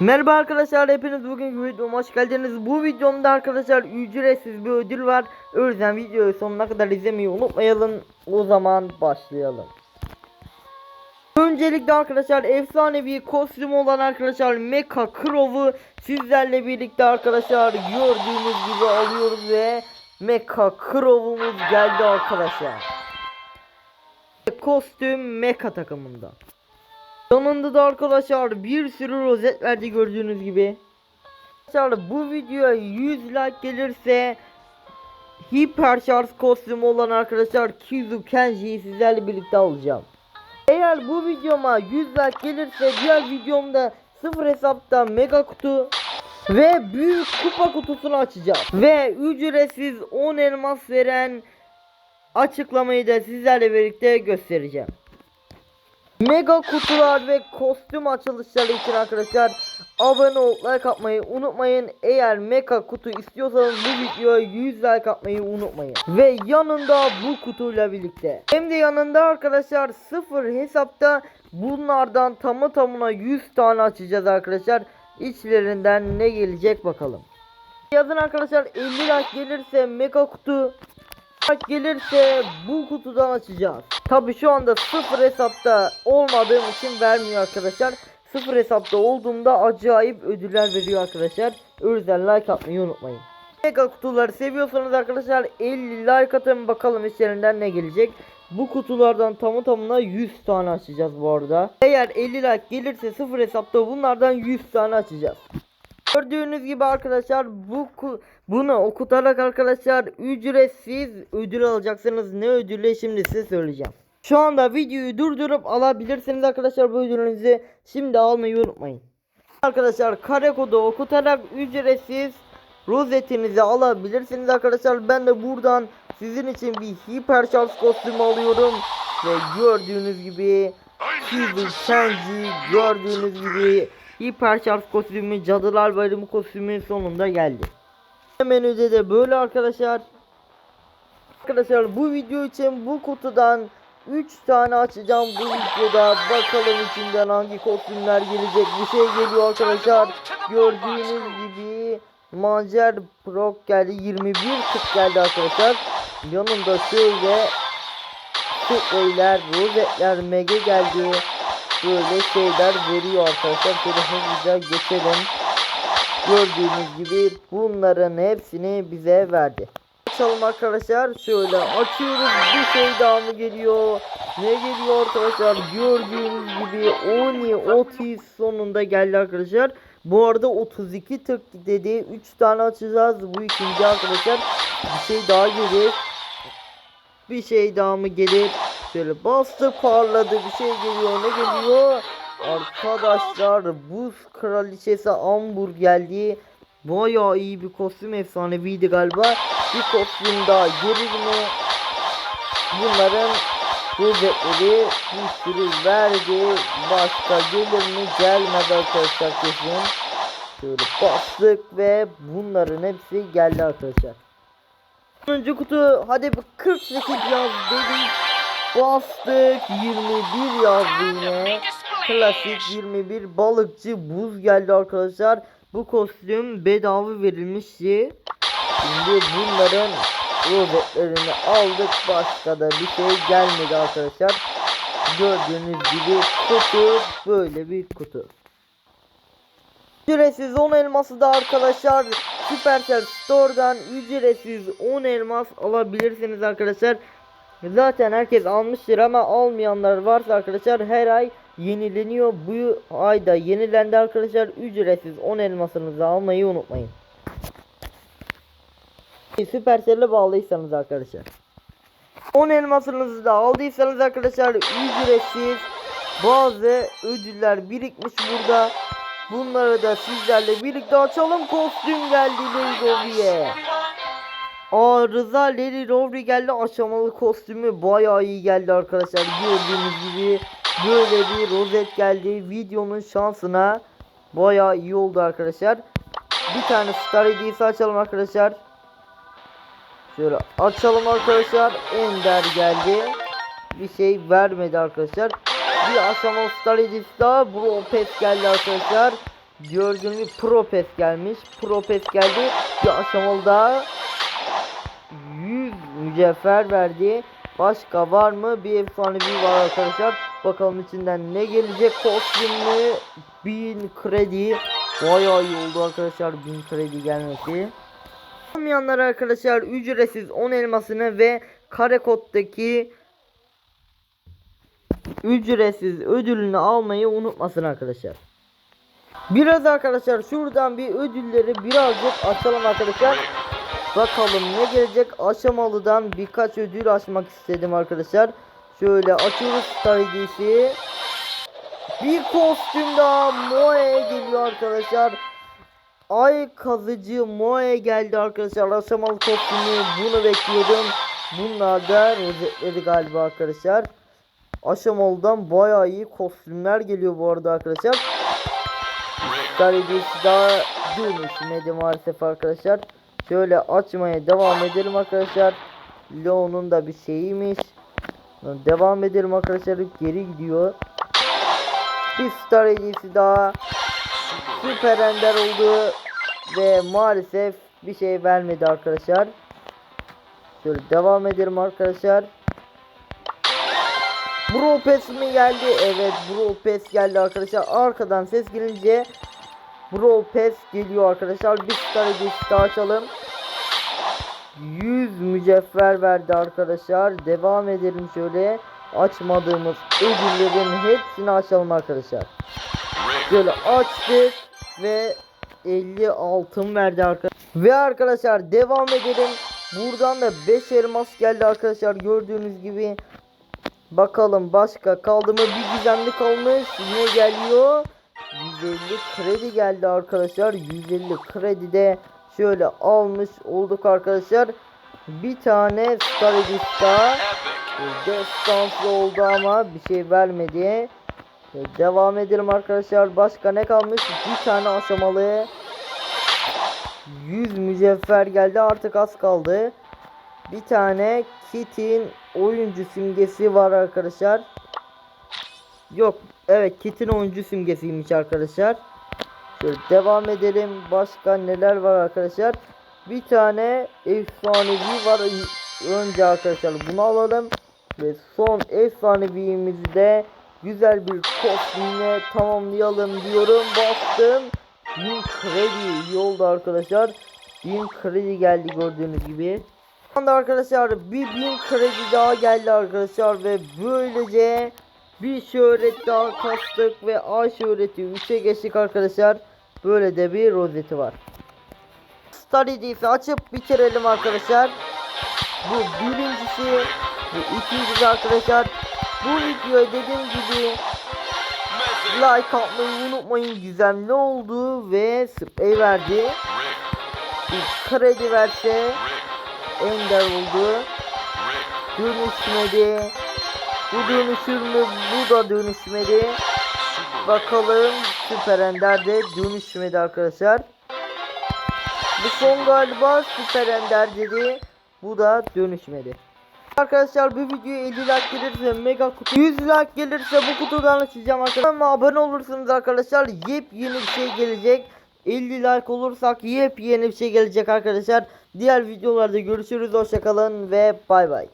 Merhaba arkadaşlar hepiniz bugünkü videoma hoş geldiniz. Bu videomda arkadaşlar ücretsiz bir ödül var. O yüzden videoyu sonuna kadar izlemeyi unutmayalım. O zaman başlayalım. Öncelikle arkadaşlar efsanevi kostüm olan arkadaşlar Mecha Crow'u sizlerle birlikte arkadaşlar gördüğünüz gibi alıyoruz ve Mecha Crow'umuz geldi arkadaşlar. Kostüm Mecha takımında. Yanında da arkadaşlar bir sürü rozet verdi gördüğünüz gibi. Arkadaşlar bu videoya 100 like gelirse hiper şarj kostümü olan arkadaşlar Kizu Kenji'yi sizlerle birlikte alacağım. Eğer bu videoma 100 like gelirse diğer videomda sıfır hesapta mega kutu ve büyük kupa kutusunu açacağım. Ve ücretsiz 10 elmas veren açıklamayı da sizlerle birlikte göstereceğim. Mega kutular ve kostüm açılışları için arkadaşlar abone olup like atmayı unutmayın. Eğer mega kutu istiyorsanız bu videoya 100 like atmayı unutmayın. Ve yanında bu kutuyla birlikte. Hem de yanında arkadaşlar sıfır hesapta bunlardan tamı tamına 100 tane açacağız arkadaşlar. İçlerinden ne gelecek bakalım. Yazın arkadaşlar 50 like gelirse mega kutu like gelirse bu kutudan açacağız. Tabi şu anda sıfır hesapta olmadığım için vermiyor arkadaşlar. Sıfır hesapta olduğumda acayip ödüller veriyor arkadaşlar. O yüzden like atmayı unutmayın. Mega kutuları seviyorsanız arkadaşlar 50 like atın bakalım içlerinden ne gelecek. Bu kutulardan tamı tamına 100 tane açacağız bu arada. Eğer 50 like gelirse sıfır hesapta bunlardan 100 tane açacağız. Gördüğünüz gibi arkadaşlar bu bunu okutarak arkadaşlar ücretsiz ödül alacaksınız. Ne ödülü şimdi size söyleyeceğim. Şu anda videoyu durdurup alabilirsiniz arkadaşlar bu ödülünüzü. Şimdi almayı unutmayın. Arkadaşlar kare kodu okutarak ücretsiz rozetinizi alabilirsiniz arkadaşlar. Ben de buradan sizin için bir hiper şarj kostümü alıyorum. Ve gördüğünüz gibi Kizu Kenji gördüğünüz gibi hiper şarj kostümü Cadılar Bayramı kostümü sonunda geldi. Menüde de böyle arkadaşlar. Arkadaşlar bu video için bu kutudan 3 tane açacağım bu videoda. Bakalım içinden hangi kostümler gelecek. Bir şey geliyor arkadaşlar. Gördüğünüz gibi Macer Prok geldi. 21 tık geldi arkadaşlar. Yanında şöyle spreyler, rozetler, mega geldi. Böyle şeyler veriyor arkadaşlar. Şöyle hızlıca geçelim. Gördüğünüz gibi bunların hepsini bize verdi. Açalım arkadaşlar. Şöyle açıyoruz. Bir şey daha mı geliyor? Ne geliyor arkadaşlar? Gördüğünüz gibi Oni Otis sonunda geldi arkadaşlar. Bu arada 32 tık dedi. 3 tane açacağız. Bu ikinci arkadaşlar. Bir şey daha gelir. Bir şey daha mı gelir? Şöyle bastı parladı. Bir şey geliyor. Ne geliyor? Arkadaşlar buz kraliçesi Ambur geldi. Bayağı iyi bir kostüm efsaneviydi galiba. Bir kostüm daha gelir mi? Bunların rozetleri bir sürü verdi. Başka gelir mi? Gelmedi arkadaşlar kesin. Şöyle bastık ve bunların hepsi geldi arkadaşlar. 10. kutu hadi bir 48 yaz dedik. Bastık 21 yazdı yine. Klasik 21 balıkçı buz geldi arkadaşlar. Bu kostüm bedava verilmişti. Şimdi bunların rozetlerini aldık. Başka da bir şey gelmedi arkadaşlar. Gördüğünüz gibi kutu böyle bir kutu. Ücretsiz 10 elması da arkadaşlar Supercell Store'dan ücretsiz 10 elmas alabilirsiniz arkadaşlar. Zaten herkes almıştır ama almayanlar varsa arkadaşlar her ay yenileniyor. Bu ayda yenilendi arkadaşlar. Ücretsiz 10 elmasınızı almayı unutmayın. Supercell'e bağlıysanız arkadaşlar. 10 elmasınızı da aldıysanız arkadaşlar ücretsiz bazı ödüller birikmiş burada. Bunları da sizlerle birlikte açalım. Kostüm geldi Legovi'ye. Aa Rıza Leri Rovri geldi. Aşamalı kostümü bayağı iyi geldi arkadaşlar. Gördüğünüz gibi böyle bir rozet geldi. Videonun şansına bayağı iyi oldu arkadaşlar. Bir tane star hediyesi açalım arkadaşlar. Şöyle açalım arkadaşlar. Ender geldi. Bir şey vermedi arkadaşlar. Bir aşamalı star hediyesi daha. Bro Pet geldi arkadaşlar. Gördüğünüz gibi Pro Pes gelmiş. Pro Pes geldi. Bir aşamalı daha. 100 mücevher verdi. Başka var mı? Bir efsanevi var arkadaşlar. Bakalım içinden ne gelecek? Kostümlü 1000 kredi. Bayağı iyi oldu arkadaşlar 1000 kredi gelmesi. Olmayanlar arkadaşlar ücretsiz 10 elmasını ve kare koddaki ücretsiz ödülünü almayı unutmasın arkadaşlar. Biraz arkadaşlar şuradan bir ödülleri birazcık açalım arkadaşlar. Bakalım ne gelecek aşamalıdan birkaç ödül açmak istedim arkadaşlar. Şöyle açıyoruz Star hediyesi. Bir kostüm daha Moe geliyor arkadaşlar. Ay kazıcı Moe geldi arkadaşlar. Aşamalı kostümü bunu bekliyordum. Bunlar da rozetleri galiba arkadaşlar. Aşamalıdan bayağı iyi kostümler geliyor bu arada arkadaşlar. Star hediyesi daha dönüşmedi maalesef arkadaşlar. Şöyle açmaya devam edelim arkadaşlar. Leon'un da bir şeyiymiş. Devam edelim arkadaşlar. Geri gidiyor. Bir star hediyesi daha. Süper ender oldu. Ve maalesef bir şey vermedi arkadaşlar. Şöyle devam edelim arkadaşlar. Bro Pes mi geldi? Evet Bro Pes geldi arkadaşlar. Arkadan ses gelince Bro Pes geliyor arkadaşlar. Bir star hediyesi açalım. 100 mücevher verdi arkadaşlar. Devam edelim şöyle. Açmadığımız ödüllerin hepsini açalım arkadaşlar. Şöyle açtık ve 50 altın verdi arkadaşlar. Ve arkadaşlar devam edelim. Buradan da 5 elmas geldi arkadaşlar. Gördüğünüz gibi. Bakalım başka kaldı mı? Bir gizemli kalmış. Ne geliyor? 150 kredi geldi arkadaşlar. 150 kredi de şöyle almış olduk arkadaşlar. Bir tane Star Edis daha. Destanslı oldu ama bir şey vermedi. Ee, Devam edelim arkadaşlar. Başka ne kalmış? Bir tane aşamalı. 100 mücevher geldi. Artık az kaldı. Bir tane Kit'in oyuncu simgesi var arkadaşlar. Yok. Evet Kit'in oyuncu simgesiymiş arkadaşlar. Şöyle devam edelim. Başka neler var arkadaşlar? Bir tane efsanevi var. Önce arkadaşlar bunu alalım. Ve son efsanevimizi de güzel bir kostümle tamamlayalım diyorum. Bastım. 1000 kredi iyi oldu arkadaşlar. 1000 kredi geldi gördüğünüz gibi. Şu arkadaşlar bir 1000 kredi daha geldi arkadaşlar ve böylece bir şöhret daha kastık ve A şöhreti 3'e geçtik arkadaşlar. Böyle de bir rozeti var. Star hediyesi açıp bitirelim arkadaşlar. Bu birincisi. Bu ikincisi arkadaşlar. Bu videoya dediğim gibi like atmayı unutmayın. Gizemli oldu ve sprey verdi. Bir kredi verse ender oldu. Dönüşmedi. Bu dönüşür mü? Bu da dönüşmedi. Bakalım Süper Ender de dönüşmedi arkadaşlar. Bu son galiba Süper Ender dedi. Bu da dönüşmedi. Arkadaşlar bu videoya 50 like gelirse mega kutu 100 like gelirse bu kutudan açacağım arkadaşlar. Ama abone olursunuz arkadaşlar yepyeni bir şey gelecek. 50 like olursak yepyeni bir şey gelecek arkadaşlar. Diğer videolarda görüşürüz. Hoşçakalın ve bay bay.